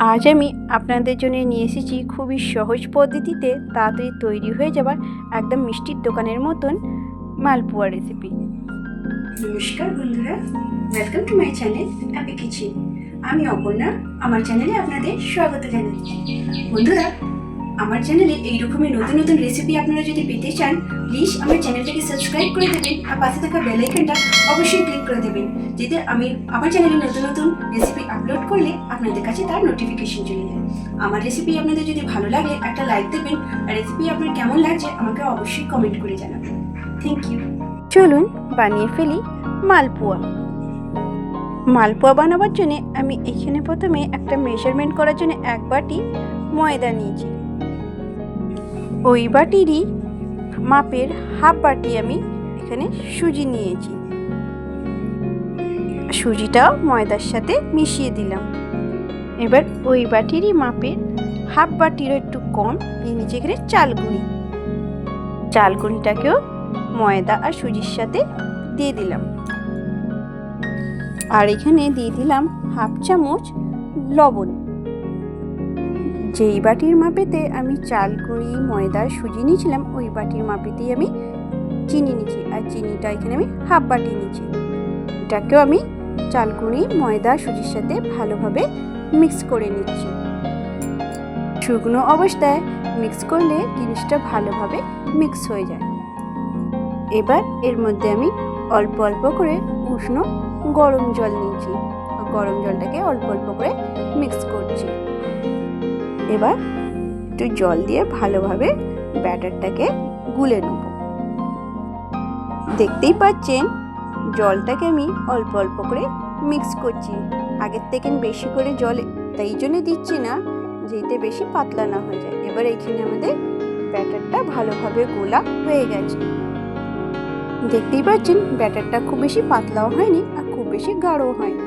আজ আমি আপনাদের জন্য নিয়ে এসেছি খুবই সহজ পদ্ধতিতে তাড়াতাড়ি তৈরি হয়ে যাবার একদম মিষ্টির দোকানের মতন মালপোয়া রেসিপি নমস্কার বন্ধুরা welcome to my channel happy kitchen আমি অপর্ণা, আমার চ্যানেলে আপনাদের স্বাগত জানাই বন্ধুরা আমার চ্যানেলে এই রকমের নতুন নতুন রেসিপি আপনারা যদি পেতে চান প্লিজ আমার চ্যানেলটাকে সাবস্ক্রাইব করে দেবেন আর পাশে থাকা বেল আইকনটা অবশ্যই ক্লিক করে দেবেন, যাতে আমি আমার চ্যানেলে নতুন নতুন রেসিপি আপলোড করলে আপনাদের কাছে তার নোটিফিকেশন চলে যায়। আমার রেসিপি আপনাদের যদি ভালো লাগে, একটা লাইক দেবেন, আর রেসিপি আপনার কেমন লাগছে আমাকে অবশ্যই কমেন্ট করে জানাবেন। থ্যাংক ইউ চলুন বানিয়ে ফেলি মালপোয়া। মালপোয়া বানাবার জন্য আমি এখানে প্রথমে একটা মেজারমেন্ট করার জন্য এক বাটি ময়দা নিয়েছি। ওই বাটিরই মাপের হাফ বাটি আমি এখানে সুজি নিয়েছি। সুজিটাও ময়দার সাথে মিশিয়ে দিলাম। এবার ওই বাটিরই মাপের হাফ বাটিরও একটু কম নিয়ে নিচে এখানে চাল গুঁড়ি চাল গুঁড়িটাকেও ময়দা আর সুজির সাথে দিয়ে দিলাম। আর এখানে দিয়ে দিলাম হাফ চামচ লবণ। যেই বাটির মাপেতে আমি চাল গুঁড়ি ময়দা, সুজি নিয়েছিলাম, ওই বাটির মাপেতেই আমি চিনি নিচ্ছি আর চিনিটা এখানে আমি হাফ বাটি নিচ্ছি এটাকেও আমি চাল গুঁড়ি ময়দা, সুজির সাথে ভালোভাবে মিক্স করে নিচ্ছি। শুকনো অবস্থায় মিক্স করলে জিনিসটা ভালোভাবে মিক্স হয়ে যায়। এবার এর মধ্যে আমি অল্প অল্প করে উষ্ণ গরম জল নিয়েছি। গরম জলটাকে অল্প অল্প করে মিক্স করছি। এবার একটু জল দিয়ে ভালোভাবে ব্যাটারটাকে গুলে নেব। দেখতেই পাচ্ছেন, জলটাকে আমি অল্প অল্প করে মিক্স করছি। আগের থেকে বেশি করে জল তাই জন্য দিচ্ছি না, যেতে বেশি পাতলা না হয়ে যায়। এবার এখানে আমাদের ব্যাটারটা ভালোভাবে গোলা হয়ে গেছে। দেখতেই পাচ্ছেন, ব্যাটারটা খুব বেশি পাতলাও হয়নি আর খুব বেশি গাঢ়ও হয়নি।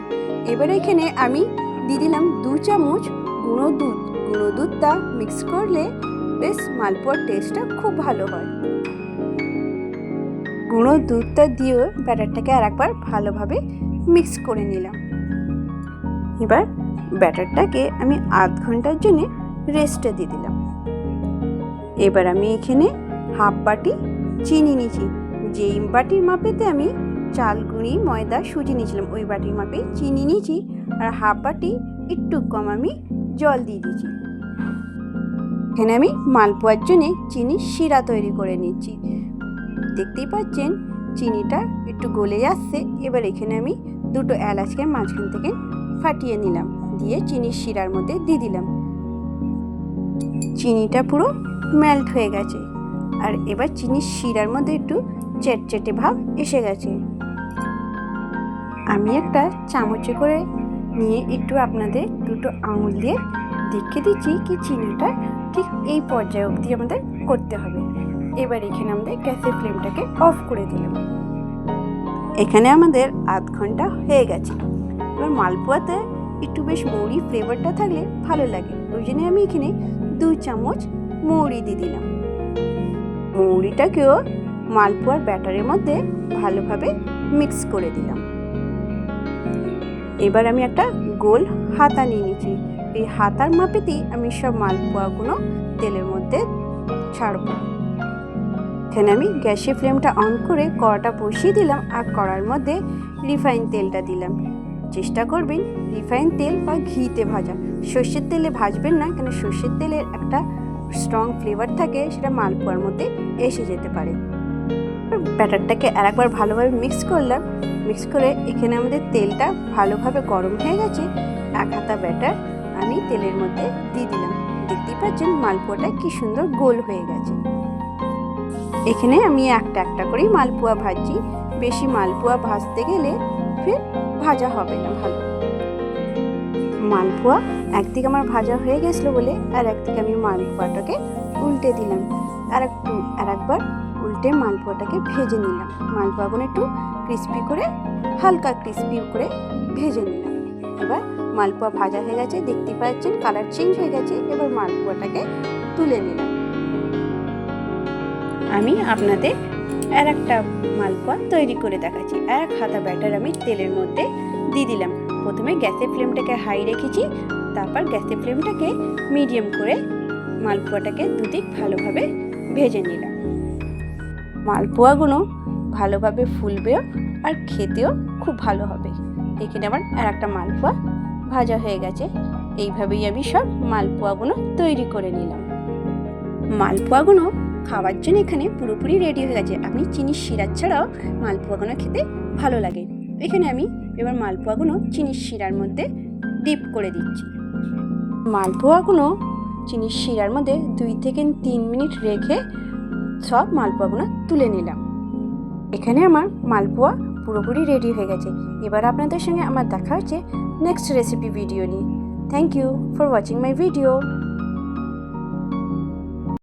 এবার এখানে আমি দিয়ে দিলাম দু চামচ গুঁড়ো দুধ। গুঁড়ো দুধটা মিক্স করলে বেশ মালপোয়ার টেস্টটা খুব ভালো হয়। গুঁড়ো দুধটা দিয়েও ব্যাটারটাকে আর একবার ভালোভাবে মিক্স করে নিলাম। এবার ব্যাটারটাকে আমি আধ ঘণ্টার জন্য রেস্টে দিয়ে দিলাম। এবার আমি এখানে হাফ বাটি চিনি নিয়েছি। যেই বাটির মাপেতে আমি চাল, গুঁড়ি, ময়দা, সুজি নিয়েছিলাম, ওই বাটির মাপে চিনি নিয়েছি। আর হাফ বাটি একটু কম আমি জল দিয়ে দিয়েছি এখানে আমি মালপোয়ার জন্যে চিনি শিরা তৈরি করে নিচ্ছি। দেখতেই পাচ্ছেন, চিনিটা একটু গলে যাচ্ছে। এবার এখানে আমি দুটো এলাচকে মাঝখান থেকে ফাটিয়ে নিলাম, দিয়ে চিনির শিরার মধ্যে দিয়ে দিলাম। চিনিটা পুরো মেল্ট হয়ে গেছে। আর এবার চিনির শিরার মধ্যে একটু চেটচেটে ভাব এসে গেছে। আমি একটা চামচে করে নিয়ে একটু আপনাদের দুটো আঙুল দিয়ে দেখে দিচ্ছি কি চিনিটা ঠিক এই পর্যায়ে অবধি আমাদের করতে হবে। এবার এখানে আমাদের গ্যাসের ফ্লেমটাকে অফ করে দিলাম। এখানে আমাদের আধ ঘণ্টা হয়ে গেছে। এবার মালপোয়াতে একটু বেশ মৌরি ফ্লেভারটা থাকলে ভালো লাগে। ওই জন্য আমি এখানে দু চামচ মৌরি দিয়ে দিলাম। মৌরিটাকেও মালপোয়ার ব্যাটারের মধ্যে ভালোভাবে মিক্স করে দিলাম। এবার আমি একটা গোল হাতা নিয়ে নিয়েছি এই হাতার মাপেতেই আমি সব মালপোয়াগুলো তেলের মধ্যে ছাড়ব। এখানে আমি গ্যাসের ফ্লেমটা অন করে কড়াটা বসিয়ে দিলাম আর কড়ার মধ্যে রিফাইন তেলটা দিলাম। চেষ্টা করবেন রিফাইন তেল বা ঘিতে ভাজা। সর্ষের তেলে ভাজবেন না, কেন সর্ষের তেলের একটা স্ট্রং ফ্লেভার থাকে, সেটা মালপোয়ার মধ্যে এসে যেতে পারে। ব্যাটারটাকে আর একবার ভালোভাবে মিক্স করলাম। মিক্স করে এখানে আমাদের তেলটা ভালোভাবে গরম হয়ে গেছে। এক হাতা ব্যাটার আমি তেলের মধ্যে দিয়ে দিলাম। দেখতেই পাচ্ছেন মালপোয়াটা কি সুন্দর গোল হয়ে গেছে। এখানে আমি একটা একটা করেই মালপোয়া ভাজছি। বেশি মালপোয়া ভাজতে গেলে ফের ভাজা হবে না, ভালো। মালপোয়া একদিকে আমার ভাজা হয়ে গেছিল বলে আর একদিকে আমি মালপোয়াটাকে উল্টে দিলাম। আর একটু আর একবার উল্টে মালপোয়াটাকে ভেজে নিলাম। মালপোয়াগুলো একটু ক্রিস্পি করে, হালকা ক্রিস্পি করে ভেজে নিলাম। এবার মালপোয়া ভাজা হয়ে গেছে দেখতে পাচ্ছেন কালার চেঞ্জ হয়ে গেছে, এবার মালপোয়াটাকে তুলে নিলাম। আমি আপনাদের আর একটা মালপোয়া তৈরি করে দেখাচ্ছি। আর এক হাতা ব্যাটার আমি তেলের মধ্যে দিয়ে দিলাম। প্রথমে গ্যাসের ফ্লেমটাকে হাই রেখেছি, তারপর গ্যাসের ফ্লেমটাকে মিডিয়াম করে মালপোয়াটাকে দুদিক ভালোভাবে ভেজে নিলাম। মালপোয়াগুলো ভালোভাবে ফুলবেও আর খেতেও খুব ভালো হবে। এখানে আমার আর একটা মালপোয়া ভাজা হয়ে গেছে। এইভাবেই আমি সব মালপোয়াগুলো তৈরি করে নিলাম। মালপোয়াগুলো খাওয়ার জন্য এখানে পুরোপুরি রেডি হয়ে গেছে। আপনি চিনির শিরার ছাড়াও মালপোয়াগুলো খেতে ভালো লাগে। এখানে আমি এবার মালপোয়াগুলো চিনির শিরার মধ্যে ডিপ করে দিচ্ছি। মালপোয়াগুলো চিনির শিরার মধ্যে দুই থেকে তিন মিনিট রেখে সব মালপোয়াগুলো তুলে নিলাম। এখানে আমার মালপোয়া পুরোপুরি রেডি হয়ে গেছে। এবার আপনাদের সঙ্গে আমার দেখা হচ্ছে নেক্সট রেসিপি ভিডিও নিয়ে। Thank you for watching my video